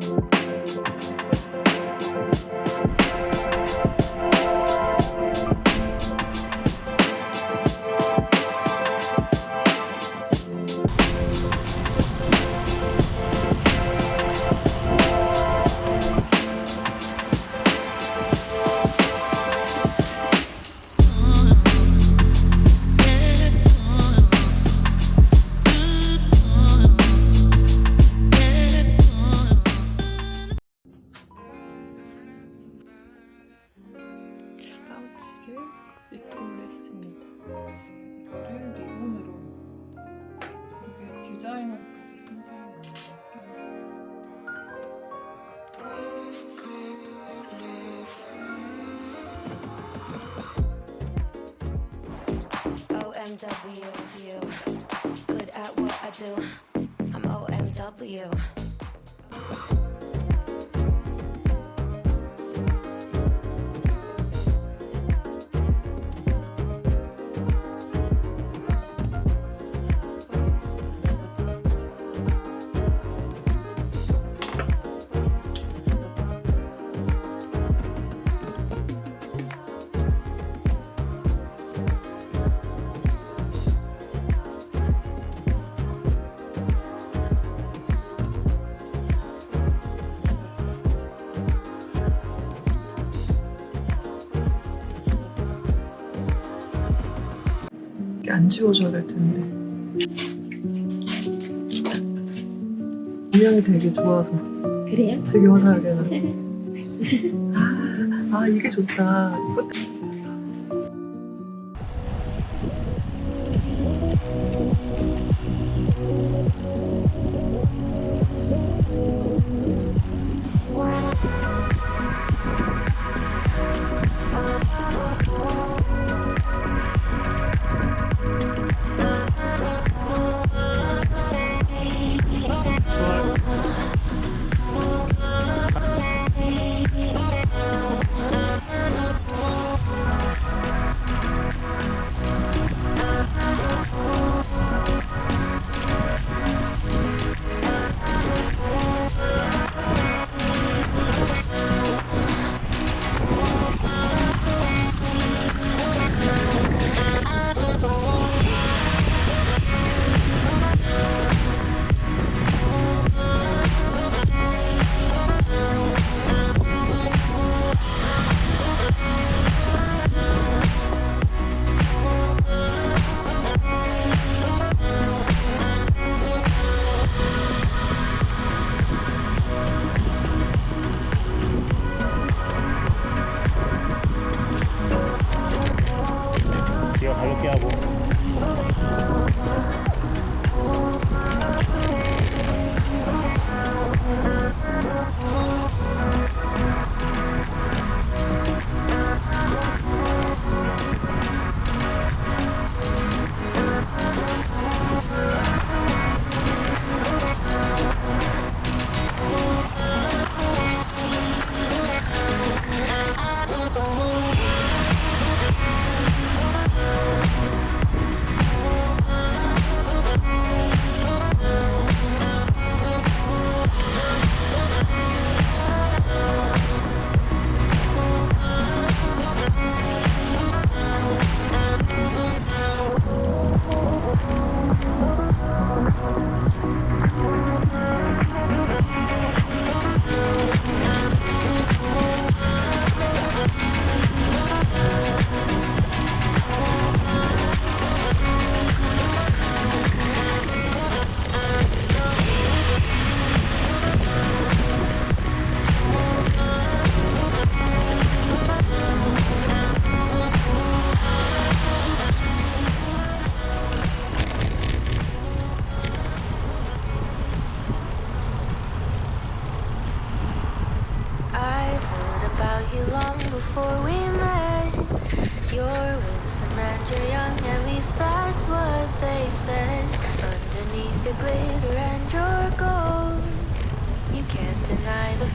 파우 OMW you. Good at what I do. I'm OMW. 안 지워져야 될 텐데. 인형이 되게 좋아서 그래요? 되게 화사하게 나. 아 이게 좋다.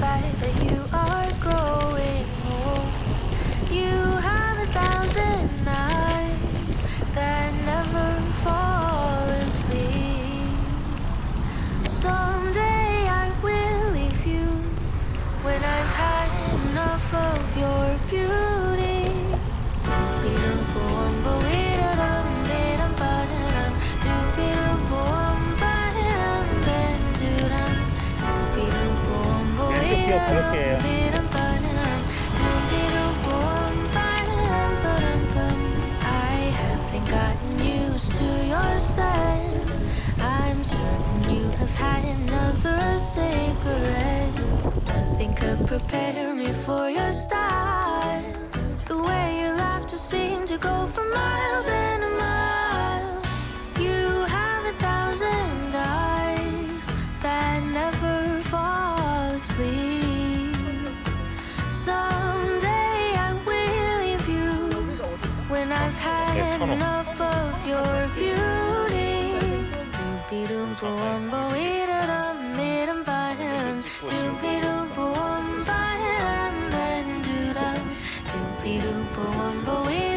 That you Had another cigarette. Nothing could prepare me for your style. The way your laughter seemed to go for miles and miles. You have a thousand eyes that never fall asleep. Someday I will leave you when I've had enough of your beauty. Doobie-doom, boom, boom, midden buien. Doobie-doom, boom, buien, ben, doodam. Doobie-doom, boom, boom,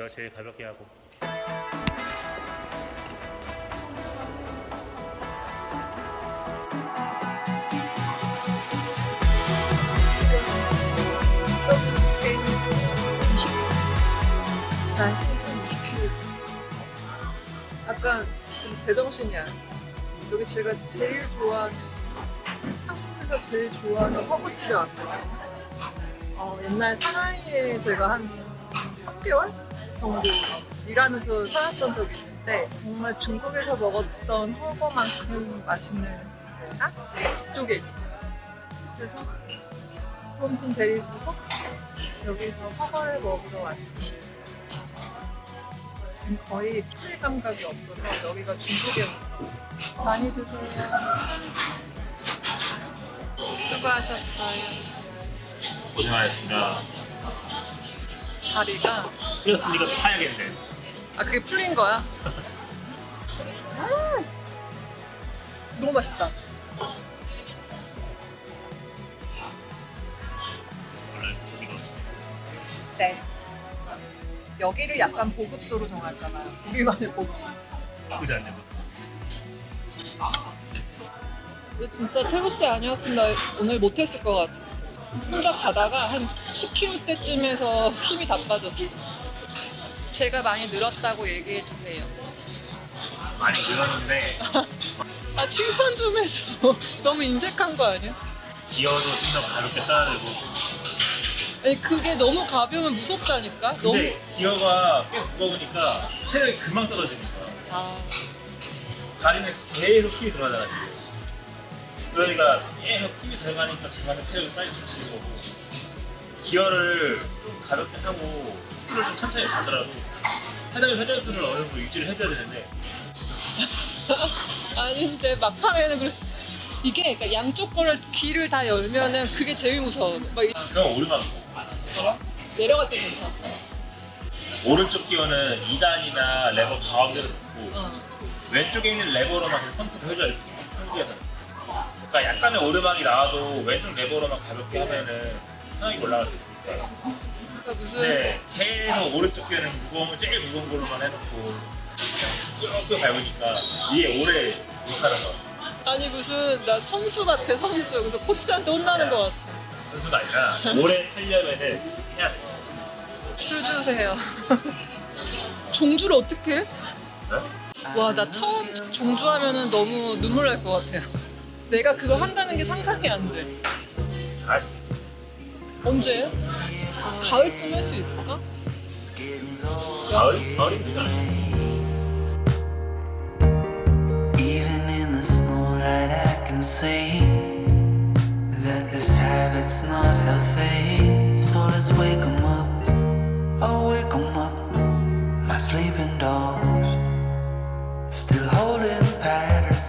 기어 제일 가볍게 하고. 난 생선 20kg. 약간 지금 제정신이 아니야. 여기 제가 제일 좋아하는 한국에서 제일 좋아하는 허브집에 왔거든요. 어, 옛날 상하이에 제가 한 3개월 정도 일하면서 살았던 적이 있는데 정말 중국에서 먹었던 허거만큼 맛있는 데가 집 쪽에 있어요. 그래서 홈튼 데리고서 여기서 허거를 먹으러 왔어요. 지금 거의 피질 감각이 없어서 여기가 중국에 온 많이 드세요. 수고하셨어요. 고생하셨습니다. 다리가 풀렸으니까 또 타야겠네. 아 그게 풀린 거야? 음! 너무 맛있다. 원래 이거 네. 여기를 약간 고급수로 정할까봐요. 우리만의 고급수. 나쁘지 않네. 근데 진짜 태우 씨 아니었으면 나 오늘 못했을 것 같아. 혼자 가다가 한 10km 때쯤에서 힘이 다 빠졌어. 제가 많이 늘었다고 얘기해 주세요. 많이 늘었는데 아 칭찬 좀 해줘. 너무 인색한 거 아니야? 기어도 좀 더 가볍게 써야 되고. 아니 그게 너무 가벼우면 무섭다니까. 너무. 근데 기어가 꽤 무거우니까 체력이 금방 떨어지니까. 아 다리는 계속 힘이 들어가잖아 그러니까 계속 힘이 들어가니까 중간에 체력이 빨리 지치는 거고 기어를 좀 가볍게 하고 스를 좀 천천히 가더라도 회전 회전 수를 어느 정도 유지를 해줘야 되는데 아닌데 막판에는 그래. 이게 그러니까 양쪽 거를 귀를 다 열면은 그게 제일 무서워. 막 이- 그럼 오르막 내려갈 때 괜찮아. 오른쪽 기어는 2단이나 레버 가운데로 놓고 어. 왼쪽에 있는 레버로만 컨트롤 해줘야 돼 평지에서 그러니까 약간의 오르막이 나와도 왼쪽 레버로만 가볍게 하면은 편하게 올라갈 수 있으니까 그러니까 무슨 네, 계속 오른쪽 귀에는 무거운 제일 무거운 걸로만 해놓고 끄끄 밟으니까 이게 오래 못하는 거 같아. 아니 무슨 나 선수 같아 선수. 그래서 코치한테 혼나는 것 같아. 선수가 아니라 오래 타려면은 해야 돼. 술 주세요. 종주를 어떻게 해? 와나 처음 종주 하면은 너무 눈물 날 것 같아요. 내가 그거 한다는 게 상상이 안 돼. 아, 언제? 가을쯤 할 수 있을까? 가을? 가을이 되잖아. Even in the snow light, I can see that this habit's not healthy. So let's wake 'em up. Oh, wake 'em up. My sleeping dogs still holding patterns.